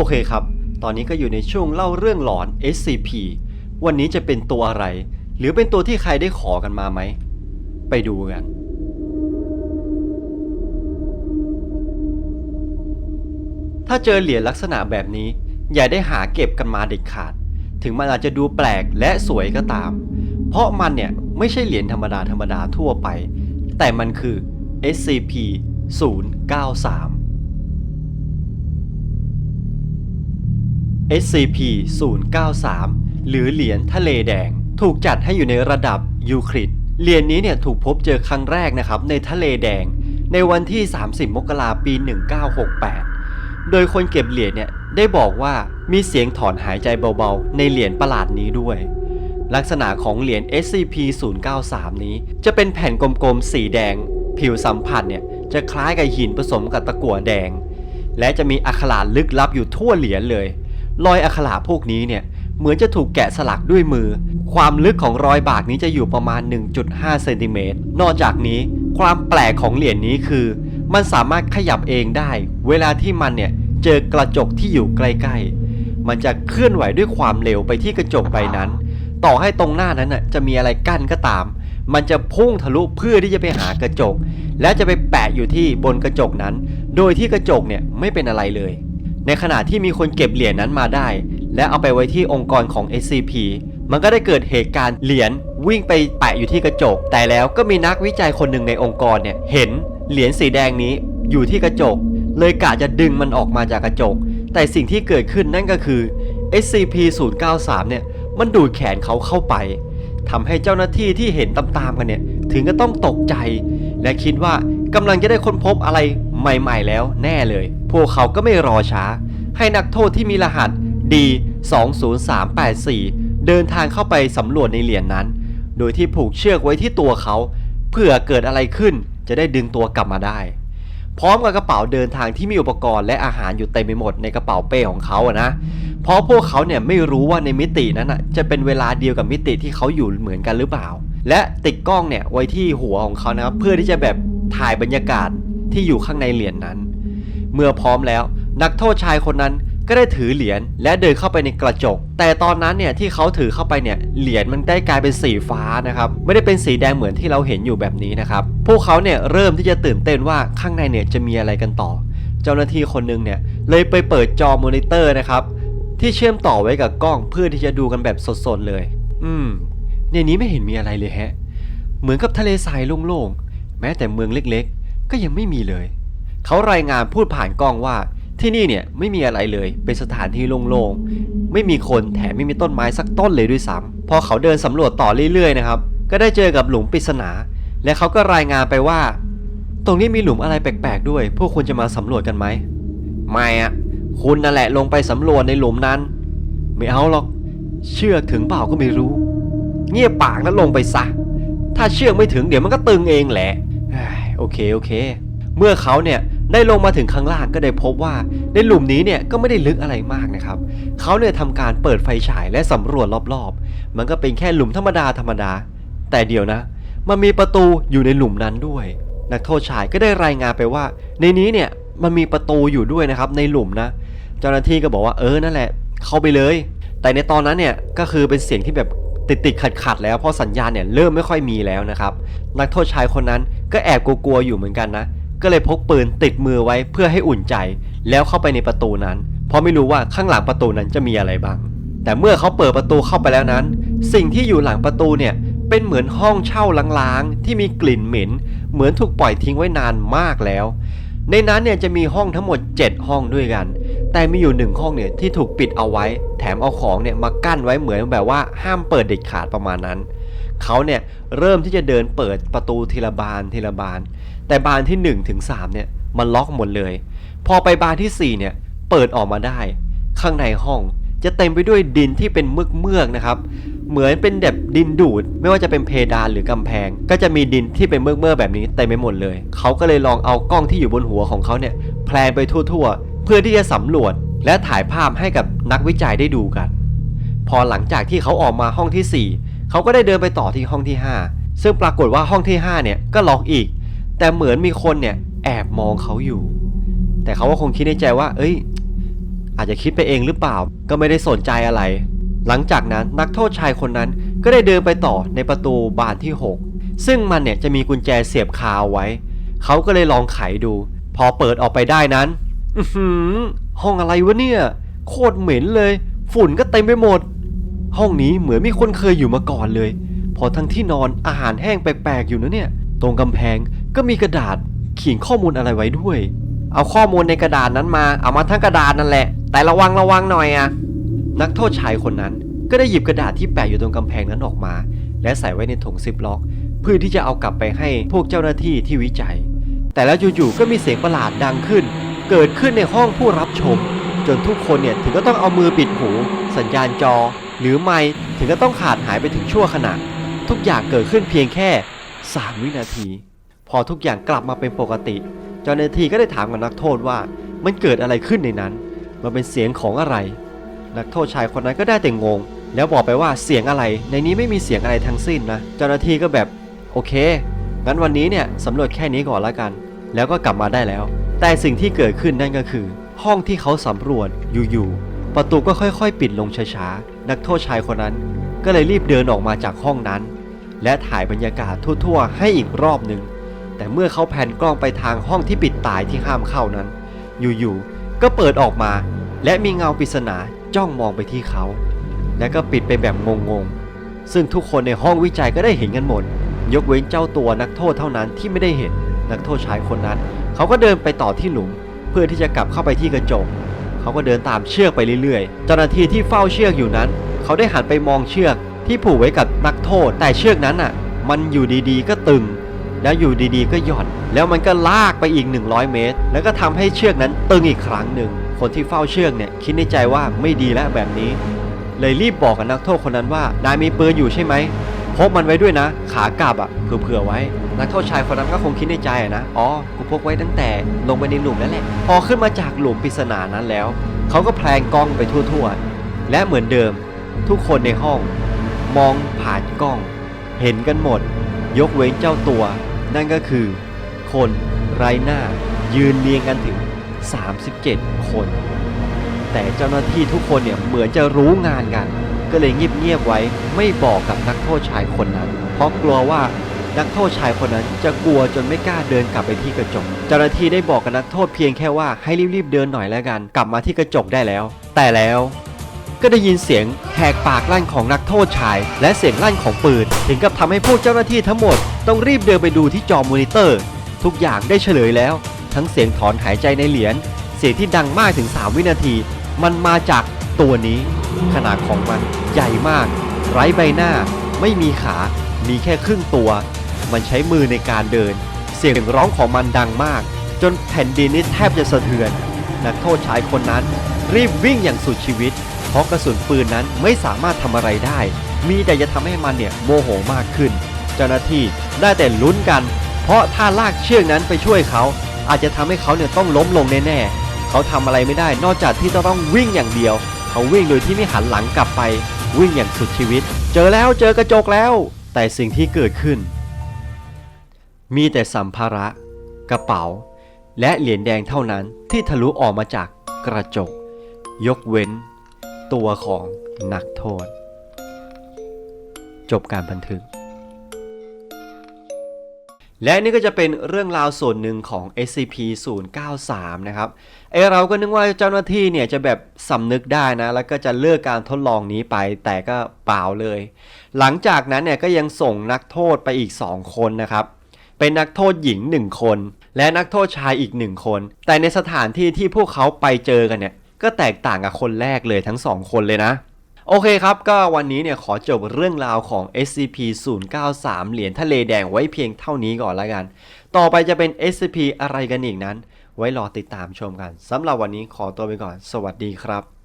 โอเคครับ ตอนนี้ก็อยู่ในช่วงเล่าเรื่องหลอน SCP วันนี้จะเป็นตัวอะไร หรือเป็นตัวที่ใครได้ขอกันมาไหม ไปดูกัน ถ้าเจอเหรียญลักษณะแบบนี้ อย่าได้หาเก็บกันมาเด็ดขาด ถึงมันอาจจะดูแปลกและสวยก็ตาม เพราะมันเนี่ยไม่ใช่เหรียญธรรมดาธรรมดาทั่วไป แต่มันคือ SCP 093 SCP-093 หรือเหรียญทะเลแดง ถูกจัดให้อยู่ในระดับยูคลิดเหรียญนี้เนี่ยถูกพบเจอครั้งแรกนะครับในทะเลแดง ในวันที่ 30 มกราปี 1968 โดยคนเก็บเหรียญเนี่ยได้บอกว่ามีเสียงถอนหายใจเบาๆ ในเหรียญประหลาดนี้ด้วย ลักษณะของเหรียญ SCP-093 นี้ จะเป็นแผ่นกลมๆ สีแดง ผิวสัมผัสเนี่ยจะคล้ายกับหินผสมกับตะกั่วแดง และจะมีอักขระลึกลับอยู่ทั่วเหรียญเลย รอยอักขระพวกนี้เนี่ยเหมือนจะถูกแกะสลักด้วยมือ ความลึกของรอยบากนี้จะอยู่ประมาณ 1.5 เซนติเมตร นอกจากนี้ความแปลกของเหรียญนี้คือ มันสามารถขยับเองได้ เวลาที่มันเนี่ยเจอกระจกที่อยู่ใกล้ๆ มันจะเคลื่อนไหวด้วยความเร็วไปที่กระจกใบนั้น ต่อให้ตรงหน้านั้นน่ะจะมีอะไรกั้นก็ตาม มันจะพุ่งทะลุเพื่อที่จะไปหากระจก และจะไปแปะอยู่ที่บนกระจกนั้น โดยที่กระจกเนี่ยไม่เป็นอะไรเลย ในขณะที่มีคนเก็บเหรียญนั้นมาได้ และเอาไปไว้ที่องค์กรของ SCP มันก็ได้เกิดเหตุการณ์เหรียญวิ่งไปแปะอยู่ที่กระจก แต่แล้วก็มีนักวิจัยคนหนึ่งในองค์กรเนี่ยเห็นเหรียญสีแดงนี้อยู่ที่กระจก เลยกะจะดึงมันออกมาจากกระจก แต่สิ่งที่เกิดขึ้นนั่นก็คือ SCP-093 เนี่ยมันดูดแขนเขาเข้าไปทำให้เจ้าหน้าที่ที่เห็นตามๆกันเนี่ยถึงก็ต้องตกใจ และคิดว่ากำลังจะได้ค้นพบอะไร ใหม่ ๆ แล้วแน่เลย พวกเขาก็ไม่รอช้า ให้นักโทษที่มีรหัส D 20384 เดินทางเข้าไปสำรวจในเหรียญนนั้น โดยที่ผูกเชือกไว้ที่ตัวเขา เพื่อเกิดอะไรขึ้นจะได้ดึงตัวกลับมาได้ พร้อมกับกระเป๋าเดินทางที่มีอุปกรณ์และอาหารอยู่เต็มไปหมดในกระเป๋าเป้ของเขาอะนะ เพราะพวกเขาเนี่ยไม่รู้ว่าในมิตินั้นอะจะเป็นเวลาเดียวกับมิติที่เขาอยู่เหมือนกันหรือเปล่า และติดกล้องเนี่ยไว้ที่หัวของเขานะครับเพื่อที่จะแบบถ่ายบรรยากาศ ที่อยู่ข้างในเหรียญนนั้น เมื่อพร้อมแล้ว นักโทษชายคนนั้นก็ได้ถือเหรียญและเดินเข้าไปในกระจก แต่ตอนนั้นเนี่ยที่เขาถือเข้าไปเนี่ยเหรียญมันได้กลายเป็นสีฟ้านะครับไม่ได้เป็นสีแดงเหมือนที่เราเห็นอยู่แบบนี้นะครับพวกเขาเนี่ยเริ่มที่จะตื่นเต้นว่าข้างในเนี่ยจะมีอะไรกันต่อ เจ้าหน้าที่คนหนึงเนี่ยเลยไปเปิดจอมอนิเตอร์นะครับที่เชื่อมต่อไว้กับกล้องเพื่อที่จะดูกันแบบสดๆเลย อืมในนี้ไม่เห็นมีอะไรเลยแฮะ เหมือนกับทะเลทรายโล่งๆแม้แต่เมืองเล็ก ก็ยังไม่มีเลย เขารายงานพูดผ่านกล้องว่า ที่นี่เนี่ยไม่มีอะไรเลย เป็นสถานที่โล่งๆ ไม่มีคนแถมไม่มีต้นไม้สักต้นเลยด้วยซ้ำพอเขาเดินสำรวจต่อเรื่อยๆนะครับ ก็ได้เจอกับหลุมปริศนา และเขาก็รายงานไปว่า ตรงนี้มีหลุมอะไรแปลกๆด้วย พวกคุณจะมาสำรวจกันไหม ไม่อะคุณนั่นแหละลงไปสำรวจในหลุมนั้น ไม่เอาหรอก เชือกถึงเปล่าก็ไม่รู้ เงียบปากแล้วลงไปซะ ถ้าเชือกไม่ถึงเดี๋ยวมันก็ตึงเองแหละ โอเคโอเค เมื่อเขาเนี่ยได้ลงมาถึงข้างล่างก็ได้พบว่า ในหลุมนี้เนี่ยก็ไม่ได้ลึกอะไรมากนะครับเขาเนี่ยทำการเปิดไฟฉายและสำรวจรอบๆ มันก็เป็นแค่หลุมธรรมดาธรรมดา แต่เดี๋ยวนะ มันมีประตูอยู่ในหลุมนั้นด้วย นักโทษชายก็ได้รายงานไปว่า ในนี้เนี่ยมันมีประตูอยู่ด้วยนะครับในหลุมนะ เจ้าหน้าที่ก็บอกว่าเออนั่นแหละ เข้าไปเลย แต่ในตอนนั้นเนี่ยก็คือเป็นเสียงที่แบบ ติดติดขัดขัดๆแล้วเพราะสัญญาณเนี่ยเริ่มไม่ค่อยมีแล้วนะครับ นักโทษชายคนนั้นก็แอบกลัวๆอยู่เหมือนกันนะ ก็เลยพกปืนติดมือไว้เพื่อให้อุ่นใจ แล้วเข้าไปในประตูนั้น เพราะไม่รู้ว่าข้างหลังประตูนั้นจะมีอะไรบ้าง แต่เมื่อเขาเปิดประตูเข้าไปแล้วนั้น สิ่งที่อยู่หลังประตูเนี่ยเป็นเหมือนห้องเช่าล้างๆที่มีกลิ่นเหม็น เหมือนถูกปล่อยทิ้งไว้นานมากแล้ว ในนั้นเนี่ยจะมีห้องทั้งหมด 7 ห้องด้วยกัน แต่มีอยู่หนึ่งห้องเนี่ยที่ถูกปิดเอาไว้ แถมเอาของเนี่ยมากั้นไว้เหมือนแบบว่าห้ามเปิดเด็ดขาดประมาณนั้นเขาเนี่ยเริ่มที่จะเดินเปิดประตูทีละบานทีละบาน แต่บานที่1ถึง3เนี่ยมันล็อกหมดเลย พอไปบานที่4เนี่ยเปิดออกมาได้ ข้างในห้องจะเต็มไปด้วยดินที่เป็นเมือกเมือกนะครับ เหมือนเป็นแบบดินดูด ไม่ว่าจะเป็นเพดานหรือกำแพง ก็จะมีดินที่เป็นเมือกเมือกแบบนี้เต็มไปหมดเลย เขาก็เลยลองเอากล้องที่อยู่บนหัวของเขาเนี่ยแพลนไปทั่วๆ พื่อที่จะสำรวจและถ่ายภาพให้กับนักวิจัยได้ดูกัน พอหลังจากที่เขาออกมาห้องที่ 4 เขาก็ได้เดินไปต่อที่ห้องที่ 5 ซึ่งปรากฏว่าห้องที่ 5 เนี่ยก็ล็อกอีก แต่เหมือนมีคนเนี่ยแอบมองเขาอยู่ แต่เขาก็คงคิดในใจว่า เอ้ย อาจจะคิดไปเองหรือเปล่า ก็ไม่ได้สนใจอะไร หลังจากนั้นนักโทษชายคนนั้นก็ได้เดินไปต่อในประตูบานที่ 6 ซึ่งมันเนี่ยจะมีกุญแจเสียบคาเอาไว้ เขาก็เลยลองไขดู พอเปิดออกไปได้นั้น อือหือ ห้องอะไรวะเนี่ย โคตรเหม็นเลย ฝุ่นก็เต็มไปหมด ห้องนี้เหมือนมีคนเคยอยู่มาก่อนเลย พอทั้งที่นอนอาหารแห้งแปลกๆ อยู่นะเนี่ย ตรงกำแพงก็มีกระดาษเขียนข้อมูลอะไรไว้ด้วย เอาข้อมูลในกระดาษนั้นมา เอามาทั้งกระดาษนั่นแหละ แต่ระวังระวังหน่อยอะนักโทษชายคนนั้นก็ได้หยิบกระดาษที่แปะอยู่ตรงกำแพงนั้นออกมา และใส่ไว้ในถุงซิปล็อก เพื่อที่จะเอากลับไปให้พวกเจ้าหน้าที่ที่วิจัย แต่แล้วอยู่ๆก็มีเสียงประหลาดดังขึ้น เกิดขึ้นในห้องผู้รับชม จนทุกคนเนี่ยถึงก็ต้องเอามือปิดหู สัญญาณจอ หรือไม่ถึงก็ต้องขาดหายไปถึงชั่วขณะ ทุกอย่างเกิดขึ้นเพียงแค่ 3 วินาที พอทุกอย่างกลับมาเป็นปกติ เจ้าหน้าที่ก็ได้ถามกับนักโทษว่ามันเกิดอะไรขึ้นในนั้น มันเป็นเสียงของอะไร นักโทษชายคนนั้นก็ได้แต่งง แล้วบอกไปว่าเสียงอะไร ในนี้ไม่มีเสียงอะไรทั้งสิ้นนะ เจ้าหน้าที่ก็แบบโอเค งั้นวันนี้เนี่ยสำรวจแค่นี้ก่อนละกัน แล้วก็กลับมาได้แล้ว แต่สิ่งที่เกิดขึ้นนั่นก็คือ ห้องที่เขาสำรวจอยู่ๆประตูก็ค่อยๆ ปิดลงช้าๆนักโทษชายคนนั้น ก็เลยรีบเดินออกมาจากห้องนั้น และถ่ายบรรยากาศทั่ว ๆ ให้อีกรอบหนึ่งแต่เมื่อเขาแผ่นกล้องไปทางห้องที่ปิดตายที่ห้ามเข้านั้น อยู่ๆก็เปิดออกมา และมีเงาปริศนาจ้องมองไปที่เขา และก็ปิดไปแบบงงๆซึ่งทุกคนในห้องวิจัยก็ได้เห็นกันหมดยกเว้นเจ้าตัวนักโทษเท่านั้นที่ไม่ได้เห็นนักโทษชายคนนั้น เขาก็เดินไปต่อที่หลุม เพื่อที่จะกลับเข้าไปที่กระจก เขาก็เดินตามเชือกไปเรื่อยๆ เจ้าหน้าที่ที่เฝ้าเชือกอยู่นั้น เขาได้หันไปมองเชือกที่ผูกไว้กับนักโทษ แต่เชือกนั้นอะ มันอยู่ดีๆ ก็ตึง แล้วอยู่ดีๆ ก็หย่อน แล้วมันก็ลากไปอีก 100 เมตร แล้วก็ทำให้เชือกนั้นตึงอีกครั้งหนึ่ง คนที่เฝ้าเชือกเนี่ยคิดในใจว่าไม่ดีแล้วแบบนี้ เลยรีบบอกกับนักโทษคนนั้นว่านายมีปืนอยู่ใช่ไหม พกมันไว้ด้วยนะ ขากลับอะเผื่อๆไว้ นักโทษชายคนนั้นก็คงคิดในใจอะนะ อ๋อ กูพกไว้ตั้งแต่ลงไปในหลุมแล้วแหละ พอขึ้นมาจากหลุมปริศนานั้นแล้ว เขาก็แพลงกล้องไปทั่วๆ และเหมือนเดิม ทุกคนในห้อง มองผ่านกล้อง เห็นกันหมด ยกเว้นเจ้าตัว นั่นก็คือ คนไร้หน้า ยืนเรียงกันถึง 37 คน แต่เจ้าหน้าที่ทุกคนเนี่ยเหมือนจะรู้งานกัน ก็เลยเงียบๆไว้ไม่บอกกับนักโทษชายคนนั้น เพราะกลัวว่านักโทษชายคนนั้นจะกลัวจนไม่กล้าเดินกลับไปที่กระจก เจ้าหน้าที่ได้บอกกับนักโทษเพียงแค่ว่าให้รีบๆเดินหน่อยแล้วกัน กลับมาที่กระจกได้แล้ว แต่แล้วก็ได้ยินเสียงแหกปากลั่นของนักโทษชาย และเสียงลั่นของปืน ถึงกับทำให้พวกเจ้าหน้าที่ทั้งหมด ต้องรีบเดินไปดูที่จอมอนิเตอร์ ทุกอย่างได้เฉลยแล้ว ทั้งเสียงถอนหายใจในเหรียญเสียงที่ดังมากถึง 3 วินาที มันมาจากตัวนี้ ขนาดของมันใหญ่มาก ไร้ใบหน้า ไม่มีขา มีแค่ครึ่งตัว มันใช้มือในการเดิน เสียงร้องของมันดังมาก จนแผ่นดินนี่แทบจะสะเทือน นักโทษชายคนนั้น รีบวิ่งอย่างสุดชีวิต เพราะกระสุนปืนนั้นไม่สามารถทำอะไรได้ มีแต่จะทำให้มันเนี่ยโมโหมากขึ้น เจ้าหน้าที่ได้แต่ลุ้นกัน เพราะถ้าลากเชือกนั้นไปช่วยเขาอาจจะทำให้เขาเนี่ยต้องล้มลงแน่ๆ เขาทำอะไรไม่ได้นอกจากที่จะต้องวิ่งอย่างเดียว เขาวิ่งโดยที่ไม่หันหลังกลับไป วิ่งอย่างสุดชีวิต เจอแล้วเจอกระจกแล้ว แต่สิ่งที่เกิดขึ้น มีแต่สัมภาระ กระเป๋า และเหรียญแดงเท่านั้นที่ทะลุออกมาจากกระจก ยกเว้น ตัวของนักโทษ จบการบันทึก และนี่ก็จะเป็นเรื่องราวส่วนหนึ่งของ SCP-093 นะครับไอเราก็นึกว่าเจ้าหน้าที่เนี่ยจะแบบสำนึกได้นะ แล้วก็จะเลิกการทดลองนี้ไปแต่ก็เปล่าเลย หลังจากนั้นเนี่ยก็ยังส่งนักโทษไปอีก 2 คนนะครับ เป็นนักโทษหญิง 1 คน และนักโทษชายอีก 1 คน แต่ในสถานที่ที่พวกเขาไปเจอกันเนี่ยก็แตกต่างกับคนแรกเลยทั้ง 2 คนเลยนะ โอเคครับ ก็วันนี้เนี่ยขอจบเรื่องราวของ SCP-093 เหรียญทะเลแดงไว้เพียงเท่านี้ก่อนแล้วกัน ต่อไปจะเป็น SCP อะไรกันอีกนั้น ไว้รอติดตามชมกันสำหรับวันนี้ขอตัวไปก่อน สวัสดีครับ